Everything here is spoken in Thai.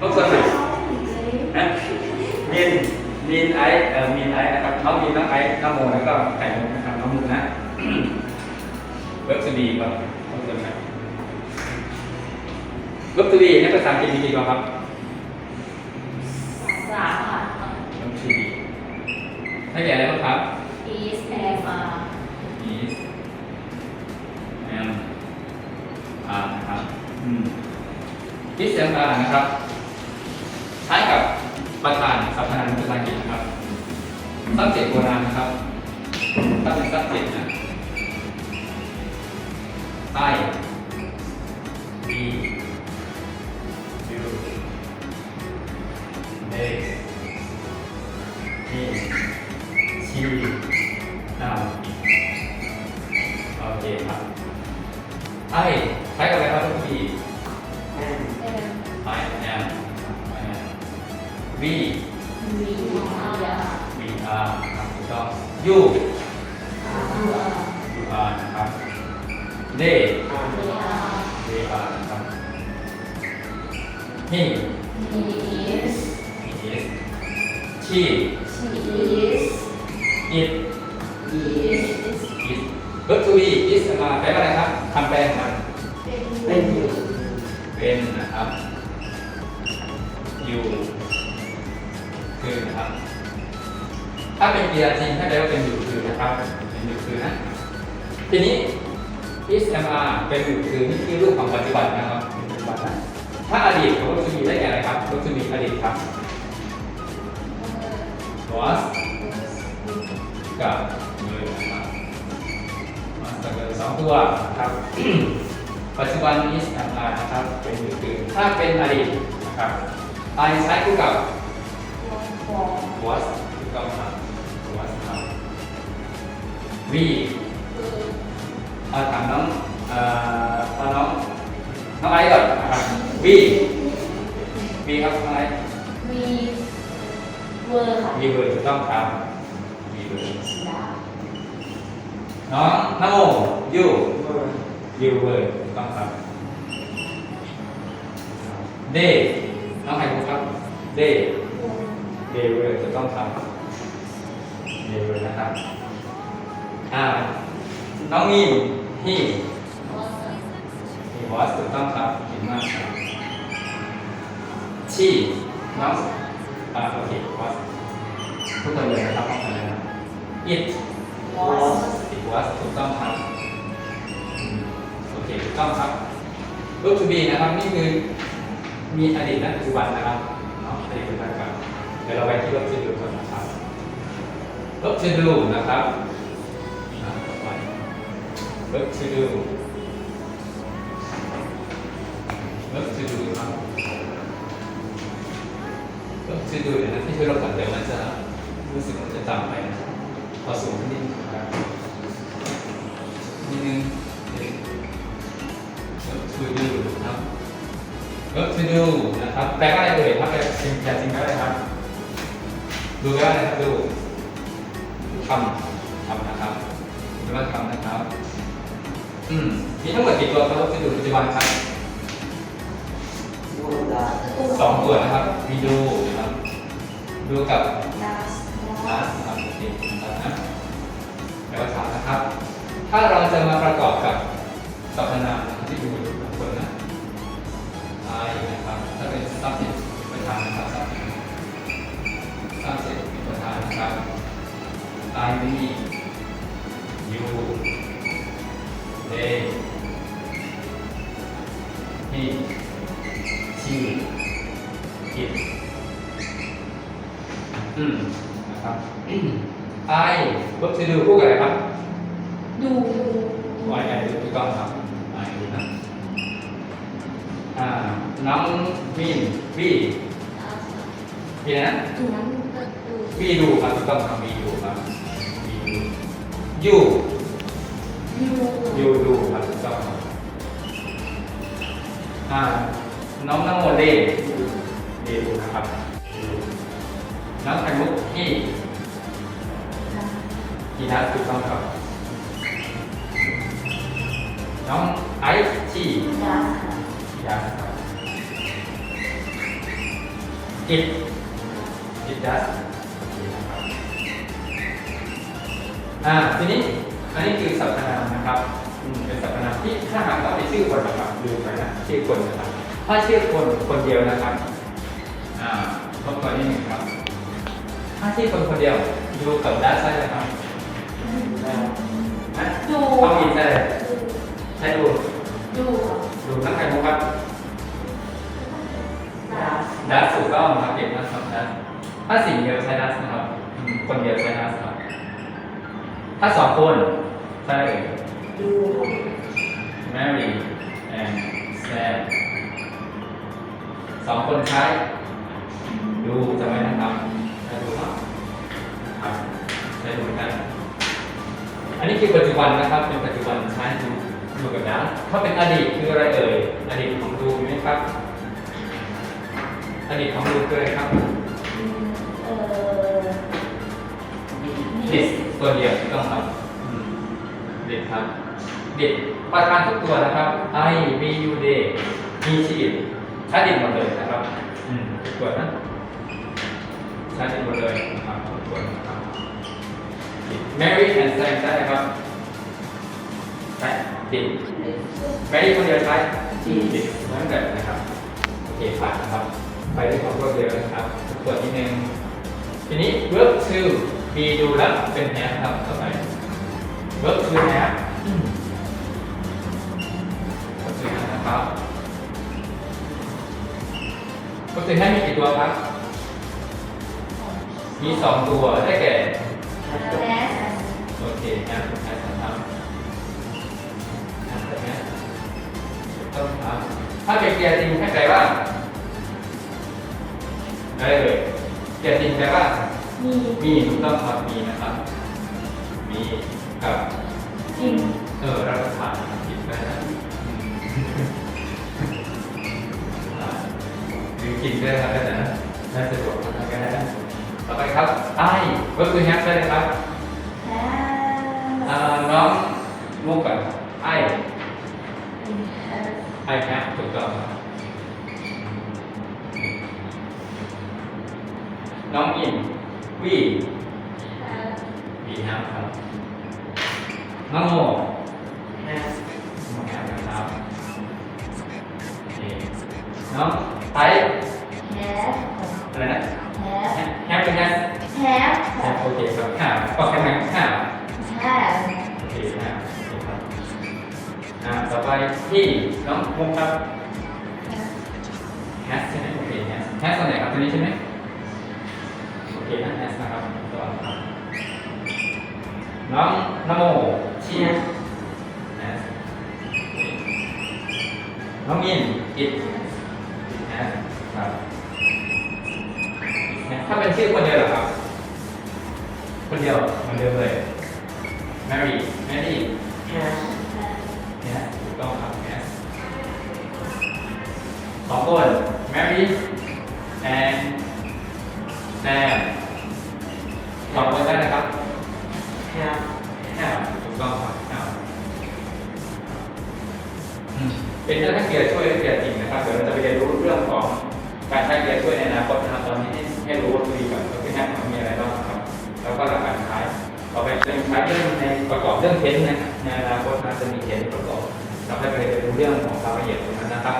รบกวนหน่อยนะมีนมีนไอซ์เอ่อมีนไอซ์นะครับน้องมีนน้องไอซ์น้องโมแล้วก็ไข่มุกนะครับน้องมุกนะเวิร์กทูบีก่อนรบกวนหน่อยเวิร์กทูบีในภาษาอังกฤษมีกี่ตัวครับสามค่ะเวิร์กทูบีให้แก่อะไรบ้างครับ is am are is am are นะครับ อืม is am are นะครับ ใช้กับประธาน สรรพนามภาษาอังกฤษนะครับ subject โบราณนะครับถ้าเป็น subject นะ I be you they he she now โอเคครับ I ใช้กับอ are นะครับ they they are นะครับ he he is she she is it is is verb to be is มาแปลว่าอะไรครับคำแปลของมันเป็นอยู่เป็นนะครับ อยู่คือนะครับ ถ้าเป็นกริยาจริงให้แปลว่าเป็นอยู่คือนะครับ เป็นอยู่คือนะ ทีนี้ is mr เป็นอยู่คือนี่คือรูปของปัจจุบันนะครับเป็นปัจจุบันนะถ้าอดีตของ verb to be ได้แก่อะไรครับ verb to be อดีตครับ was กับ were นะครับ was กับ were สองตัวนะครับปัจจุบัน is mr นะครับเป็นอยู่คือถ้าเป็นอดีตนะครับ I ใช้คู่กับ was ถูกต้องครับ was ครับ we เอาถามน้องเอ่อเอาน้องน้องไอซ์ก่อนนะครับ we we ครับน้องไอซ์ we were ค่ะ we were ถูกต้องครับ we were ดาน้องน้องโม you you were ถูกต้องครับ they น้องไข่มุกครับ they they were ถูกต้องครับ they were นะครับอ่าน้องมี น he he was ถูกต้องครับเก่งมากครับ she น้องอ่าโอเค was ทุกคนเลยนะครับพร้อมกันเลยนะ it was it was ถูกต้องครับโอเคถูกต้องครับ verb to be นะครับนี่คือมีอดีตและปัจจุบันนะครับเนาะอดีตปัจจุบันกันเดี๋ยวเราไปที่ verb to do ก่อนนะครับ verb to do นะครับ verb to do verb to do ครับ verb to do เดี๋ยนะที่ช่วยเราก่อนเดี๋ยวมันจะรู้สึกมันจะต่ำไปนะพอสูงขึ้นนิดนึงครับนิดนึงเดี๋ยว verb to do ครับ verb to do นะครับแปลว่าอะไรเอ่ยครับแปลจริงจริงแปลว่าอะไรครับ ดูแปลว่าอะครับดูทำทำนะครับแปลว่าทำนะครับ อืมมีทั้งหมดกี่ตัวครับ verb to do ปัจจุบันครับสองตัวนะครับ มีดูนะครับดูกับ does นะนะครับโอเคนะครับนะแปลว่าถามนะครับ ถ้าเราจะมาประกอบกับสรรพนามนะครับที่อยู่บนคนนะ I นะครับ ถ้าเป็น subject ประธานนะครับ subject subject เป็นประธานนะครับ I me you they he she it อืมนะครับ I verb to do คู่กับอะไรครับดูดู Y I ถูกต้องครับ I ดูนะอ่าน้องวินวีวีนะดูนั้นก็ดูวีดูครับถูกต้องครับวีดูครับวีดูยู ยูยูดูครับถูกต้องครับอ่าน้องน้องโมเดลเดดูนะครับน้องไข่มุกที่ที่นัดถูกต้องครับ น้องไอซ์ที่ดัสยาครับ it it does อ่าทีนี้ อันนี้คือสรรพนามนะครับอืมเป็นสรรพนามที่ถ้าหากต้องเป็นชื่อคนนะครับดูไปนะชื่อคนนะครับถ้าชื่อคนคนเดียวนะครับอ่าทบทวนนิดหนึ่งครับ ถ้าชื่อคนคนเดียวดูกับ does ใช่ไหมครับนะดูต้องมีใช่เลยใช่ดูดูค่ะดูทั้งใครมุกครับดัสดัสถูกต้องครับเก่งมากครับดัสถ้าสิ่งเดียวใช้ดัสนะครับอืมคนเดียวใช้ดัสครับ ถ้าสองคนใช่ดู Mary and Sam สองคนใช้ดูจำไว้นะครับใช้ดูครับครับใช้ดูเหมือนกันอันนี้คือปัจจุบันนะครับ เป็นปัจจุบันใช้ดูดูกับดัสถ้าเป็นอดีตคืออะไรเอ่ย อดีตของดูไหมครับ อดีตของดูคืออะไรครับ ดิดตัวเดียวถูกต้องครับดิดครับ เดิดประธานทุกตัวนะครับ I B U D มีชีดใช้ดิดหมดเลยนะครับอืมทุกตัวนะใช้ดิดหมดเลยนะครับทุกตัวนะครับ Mary and Sam ใช่ไหมครับใช่ดิด Mary คนเดียวใช้ดิดเหมือนกันนะครับโอเคผ่านนะครับ ไปที่ของรวดเร็วนะครับตัวนิดนึงทีนี้ verb to B ดูแล้วเป็น have ครับต่อไป verb to have verb to have นะครับ verb to have มีกี่ตัวครับ มีสองตัวได้แก่แดสโอเค have have นะครับ have กับ have ถูกต้องครับ ถ้าเป็นเกียร์จริงให้แปลว่าอะไรเอ่ยเกียร์จริงแปลว่า มีมีถูกต้องครับมีนะครับ มีกับจริงเออรับประทานผิดไปนะอ่าหรือกินได้ครับแต่นะน่าสะดวกนะครับก็ได้นะต่อไปครับไอ้ก็คือแฮปใช่ไหมครับแฮอ่าน้องมุกกับไอ้สไอ้แฮปถูกต้องครับน้องอิน วีวีแฮปครับน้องโมแฮสน้องแฮปนะครับโอเคน้องไทยแฮสอะไรนะแฮสแฮปเป็นไงแฮสแฮปโอเคครับห้าก็แค่นั้นห้าแฮสโอเคห้าโอเคครับอ่าต่อไปที่น้องมุกครับแฮสใช่ไหมโอเคแฮสแฮสตัวไหนครับตัวนี้ใช่ไหม น้องมินอิดแฮสครับถ้าเป็นชื่อคนเดียวเหรอครับ คนเดียวเหมือนเดิมเลย Mary Mary แฮส yes ถูกต้องครับ yes สองคน Mary and Sam ส เรียนเกียร์จริงนะครับเดี๋ยวเราจะไปเรียนรู้เรื่องของการใช้เกียร์ช่วยในอนาคตนะครับตอนนี้ให้รู้ว่ามีกับที่แฮมมีอะไรบ้างครับแล้วก็หลักการใช้ต่อไปจะใช้เรื่องในประกอบเรื่องเทนนะในอนาคตนะจะมีเทนประกอบเราให้ไปเรียนรู้เรื่องของรายละเอียดตรงนั้นนะครับ